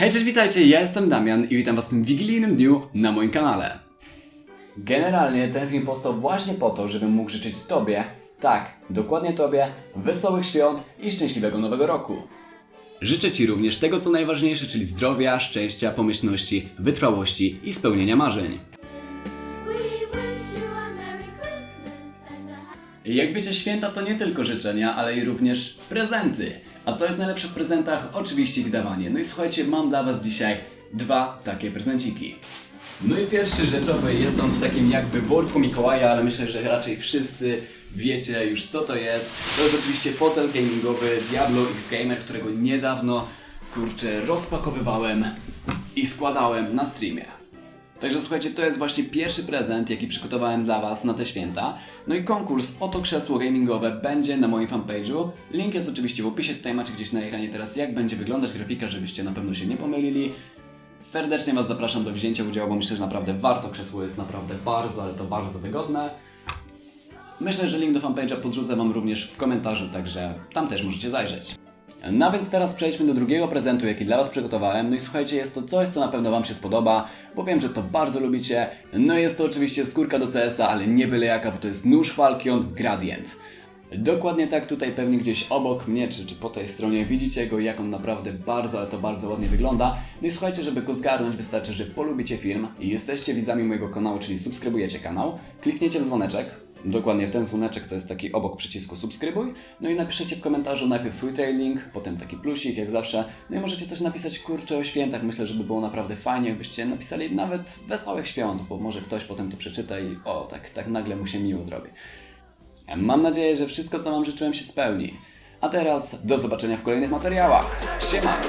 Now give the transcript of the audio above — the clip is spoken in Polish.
Hej, cześć, witajcie, ja jestem Damian i witam was w tym wigilijnym dniu na moim kanale. Generalnie ten film powstał właśnie po to, żebym mógł życzyć Tobie, tak, dokładnie Tobie, wesołych świąt i szczęśliwego nowego roku. Życzę Ci również tego, co najważniejsze, czyli zdrowia, szczęścia, pomyślności, wytrwałości i spełnienia marzeń. Jak wiecie, święta to nie tylko życzenia, ale i również prezenty. A co jest najlepsze w prezentach? Oczywiście ich dawanie. No i słuchajcie, mam dla Was dzisiaj dwa takie prezenciki. No i pierwszy rzeczowy jest on w takim jakby worku Mikołaja, ale myślę, że raczej wszyscy wiecie już co to jest. To jest oczywiście fotel gamingowy Diablo X Gamer, którego niedawno, kurczę, rozpakowywałem i składałem na streamie. Także słuchajcie, to jest właśnie pierwszy prezent, jaki przygotowałem dla Was na te święta. No i konkurs o to krzesło gamingowe będzie na moim fanpage'u. Link jest oczywiście w opisie, tutaj macie gdzieś na ekranie teraz jak będzie wyglądać grafika, żebyście na pewno się nie pomylili. Serdecznie Was zapraszam do wzięcia udziału, bo myślę, że naprawdę warto. Krzesło jest naprawdę bardzo, ale to bardzo wygodne. Myślę, że link do fanpage'a podrzucę Wam również w komentarzu, także tam też możecie zajrzeć. No więc teraz przejdźmy do drugiego prezentu, jaki dla Was przygotowałem. No i słuchajcie, jest to coś, co na pewno Wam się spodoba, bo wiem, że to bardzo lubicie. No jest to oczywiście skórka do CS-a, ale nie byle jaka, bo to jest nóż Falcon Gradient. Dokładnie tak tutaj pewnie gdzieś obok mnie, czy, czy po tej stronie widzicie go, jak on naprawdę bardzo, ale to bardzo ładnie wygląda. No i słuchajcie, żeby go zgarnąć wystarczy, że polubicie film i jesteście widzami mojego kanału, czyli subskrybujecie kanał, klikniecie w dzwoneczek, Dokładnie w ten dzwoneczek, to jest taki obok przycisku subskrybuj. No i napiszecie w komentarzu najpierw swój trailing, potem taki plusik, jak zawsze. No i możecie coś napisać kurczę o świętach. Myślę, żeby było naprawdę fajnie, jakbyście napisali nawet wesołych świąt, bo może ktoś potem to przeczyta i o, tak, tak nagle mu się miło zrobi. Mam nadzieję, że wszystko, co Wam życzyłem, się spełni. A teraz do zobaczenia w kolejnych materiałach. Siema!